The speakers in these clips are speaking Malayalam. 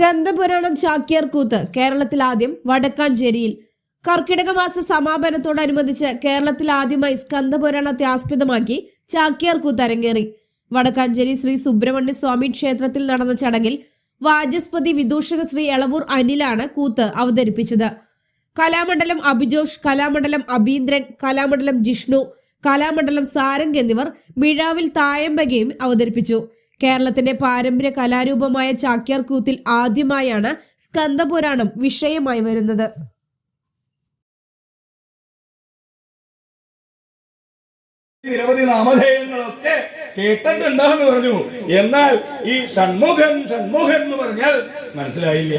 സ്കന്ദപുരാണം ചാക്യാർകൂത്ത് കേരളത്തിൽ ആദ്യം വടക്കാഞ്ചേരിയിൽ. കർക്കിടക മാസ സമാപനത്തോടനുബന്ധിച്ച് കേരളത്തിൽ ആദ്യമായി സ്കന്ദപുരാണത്തെ ആസ്പദമാക്കി ചാക്യാർകൂത്ത് അരങ്ങേറി. വടക്കാഞ്ചേരി ശ്രീ സുബ്രഹ്മണ്യ സ്വാമി ക്ഷേത്രത്തിൽ നടന്ന ചടങ്ങിൽ വാചസ്പതി വിദൂഷക ശ്രീ എളവൂർ അനിലാണ് കൂത്ത് അവതരിപ്പിച്ചത്. കലാമണ്ഡലം അഭിജോഷ് കലാമണ്ഡലം അബീന്ദ്രൻ കലാമണ്ഡലം ജിഷ്ണു കലാമണ്ഡലം സാരംഗ് എന്നിവർ മിഴാവിൽ തായമ്പകയും അവതരിപ്പിച്ചു. കേരളത്തിന്റെ പാരമ്പര്യ കലാരൂപമായ ചാക്യാർ കൂത്തിൽ ആദ്യമായാണ് സ്കന്ദപുരാണം വിഷയമായി വരുന്നത്. നിരവധി നാമധേയങ്ങളൊക്കെ കേട്ടിട്ടുണ്ടെന്ന് പറഞ്ഞു. എന്നാൽ ഈ ഷൺമുഖൻ ഷൺമുഖൻ എന്ന് പറഞ്ഞാൽ മനസ്സിലായില്ല.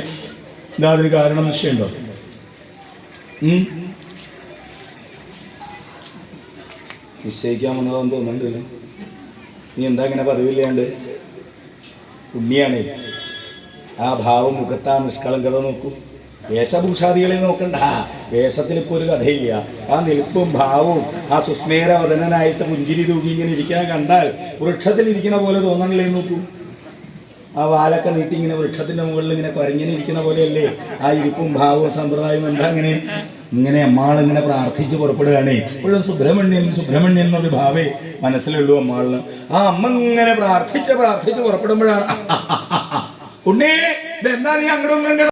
എന്താ അതിന് കാരണം നിശ്ചയമുണ്ടോ? ഉം? നിശ്ചയിക്കാമെന്നതെന്ന് തോന്നുന്നുണ്ടല്ലോ. നീ എന്താ ഇങ്ങനെ പതിവില്ലാണ്ട്? പുണ്യാണേ ആ ഭാവം മുഖത്താ നിഷ്കളങ്കത നോക്കൂ. വേഷഭൂഷാദികളെ നോക്കണ്ട. വേഷത്തിൽ ഇപ്പോൾ ഒരു കഥയില്ല. ആ നിൽപ്പും ഭാവവും ആ സുസ്മേരവദനായിട്ട് പുഞ്ചിരി തൂക്കി ഇങ്ങനെ ഇരിക്കാൻ കണ്ടാൽ വൃക്ഷത്തിൽ ഇരിക്കണ പോലെ തോന്നണില്ലേ നോക്കൂ. ആ വാലൊക്കെ നീട്ടി ഇങ്ങനെ വൃക്ഷത്തിന്റെ മുകളിൽ ഇങ്ങനെ കുരങ്ങനെ ഇരിക്കണ പോലെയല്ലേ? ആ ഇരിപ്പും ഭാവവും സമ്പ്രദായവും എന്താ അങ്ങനെ? ഇങ്ങനെ അമ്മാളിങ്ങനെ പ്രാർത്ഥിച്ച് പുറപ്പെടുകയാണേ. ഇപ്പോഴും സുബ്രഹ്മണ്യൻ സുബ്രഹ്മണ്യൻ എന്നൊരു ഭാവേ മനസ്സിലുള്ളൂ അമ്മകളിൽ ആ അമ്മ ഇങ്ങനെ പ്രാർത്ഥിച്ച് പ്രാർത്ഥിച്ച് പുറപ്പെടുമ്പോഴാണ്. ഉണ്ണേ ഇതെന്താ നീ ഇങ്ങോട്ടും